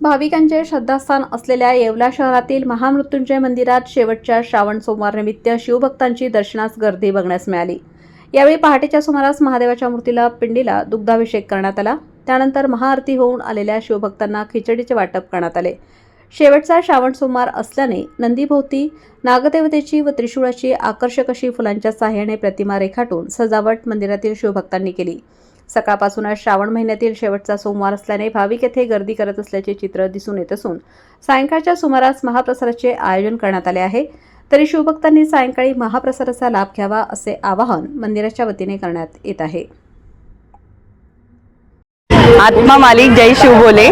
भाविकांचे श्रद्धास्थान असलेल्या येवला शहरातील महामृत्युंजय मंदिरात शेवटच्या श्रावण सोमवारनिमित्त शिवभक्तांची दर्शनास गर्दी बघण्यास मिळाली. यावेळी पहाटेच्या सुमारास महादेवाच्या मूर्तीला पिंडीला दुग्धाभिषेक करण्यात आला. त्यानंतर महाआरती होऊन आलेल्या शिवभक्तांना खिचडीचे वाटप करण्यात आले. शेवटचा श्रावण सोमवार असल्याने नंदीभोवती नागदेवतेची व त्रिशूळाची आकर्षक अशी फुलांच्या साह्याने प्रतिमा रेखाटून सजावट मंदिरातील शिवभक्तांनी केली. सकाळपासूनच श्रावण महिन्यातील शेवटचा सोमवार असल्याने भाविक येथे गर्दी करत असल्याचे चित्र दिसून येत असून सायंकाळच्या सुमारास महाप्रसादाचे आयोजन करण्यात आले आहे. तरी शिवभक्तांनी सायंकाळी महाप्रसादाचा लाभ घ्यावा असे आवाहन मंदिराच्या वतीने करण्यात येत आहे. आत्मा मालिक जय शिवबोले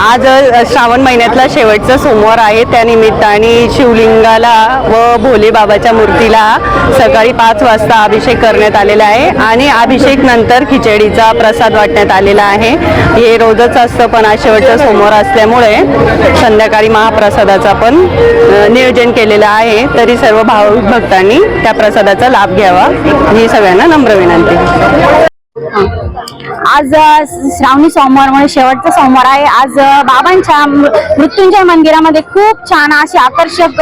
आज श्रावण महिन्यातला शेवटचा सोमवार आहे. त्या निमित्ताने शिवलिंगाला व भोले बाबाच्या मूर्तीला सकाळी पाच वाजता अभिषेक करण्यात आलेला आहे आणि अभिषेक नंतर खिचडीचा प्रसाद वाटण्यात आलेला आहे. हे रोजच असतं पण आज शेवटचा सोमवार असल्यामुळे संध्याकाळी महाप्रसादाचा पण नियोजन केलेलं आहे. तरी सर्व भाविक भक्तांनी त्या प्रसादाचा लाभ घ्यावा. ही सगळ्यांना नम्र विनंती. आज श्रावणी सोमवार म्हणजे शेवटचा सोमवार आहे. आज बाबांच्या मृ- मृत्युंजय मंदिरामध्ये खूप छान अशी आकर्षक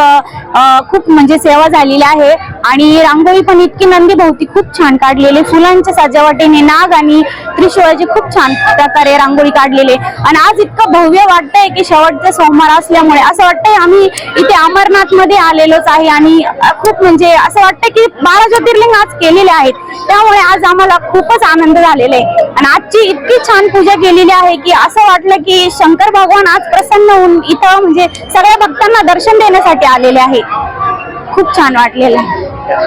खूप म्हणजे सेवा झालेली आहे. आणि रांगोळी पण इतकी नंदी भोवती खूप छान काढलेली. फुलांच्या सजावटीने नाग आणि त्रिशूळाची खूप छान प्रकारे रांगोळी काढलेली. आणि आज इतकं भव्य वाटतंय की शेवटचा सोमवार असल्यामुळे असं वाटतंय आम्ही इथे अमरनाथमध्ये आलेलोच आहे आणि खूप म्हणजे असं वाटतं की बारा ज्योतिर्लिंग आज केलेले आहेत. त्यामुळे आज आम्हाला खूपच आनंद झालेला आहे. आणि आजची इतकी छान पूजा केलेली आहे की असं वाटलं की शंकर भगवान आज प्रसन्न होऊन इथं म्हणजे सगळ्या भक्तांना दर्शन देण्यासाठी आलेले आहे. खूप छान वाटलेलं आहे.